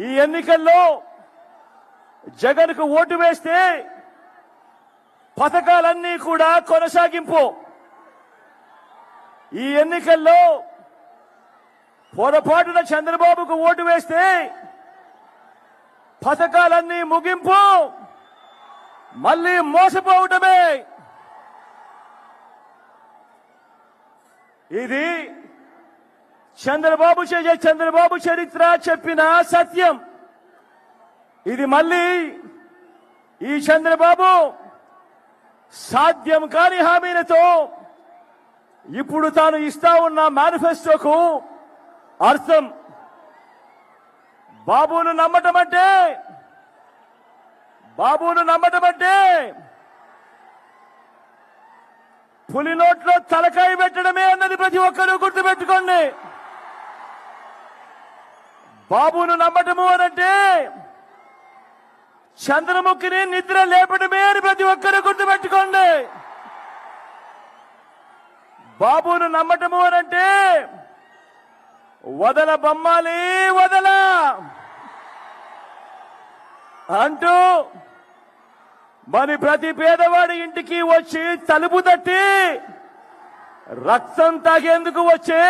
ఈ ఎన్నికల్లో జగన్కు ఓటు వేస్తే పథకాలన్నీ కూడా కొనసాగింపు. ఈ ఎన్నికల్లో పొరపాటున చంద్రబాబుకు ఓటు వేస్తే పథకాలన్నీ ముగింపు. మళ్ళీ మోసపోవటమే. ఇది చంద్రబాబు చే- చంద్రబాబు చరిత్ర చెప్పిన సత్యం. ఇది మళ్ళీ ఈ చంద్రబాబు సాధ్యం కాని హామీలతో ఇప్పుడు తాను ఇస్తా ఉన్న మేనిఫెస్టోకు అర్థం. బాబును నమ్మటం అంటే బాబును నమ్మటం అంటే పులి నోట్లో తలకాయ పెట్టడమే అన్నది ప్రతి ఒక్కరూ గుర్తుపెట్టుకోండి. బాబును నమ్మటము అనంటే చంద్రముఖిని నిద్ర లేపడమే అని ప్రతి ఒక్కరు గుర్తుపెట్టుకోండి. బాబును నమ్మటము అనంటే వదల బొమ్మాలి వదల అంటూ మరి ప్రతి పేదవాడి ఇంటికి వచ్చి తలుపు తట్టి రక్తం తాగేందుకు వచ్చే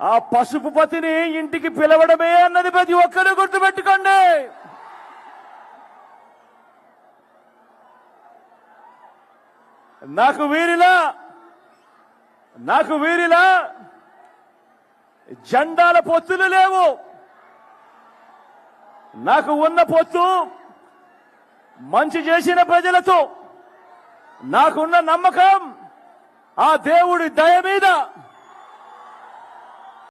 ఆ పసుపు పతిని ఇంటికి పిలవడమే అన్నది ప్రతి ఒక్కరూ గుర్తుపెట్టుకోండి. నాకు వీరిలా నాకు వీరిలా జెండాల పొత్తులు లేవు. నాకు ఉన్న పొత్తు మంచి చేసిన ప్రజలతో నాకున్న నమ్మకం ఆ దేవుడి దయ మీద.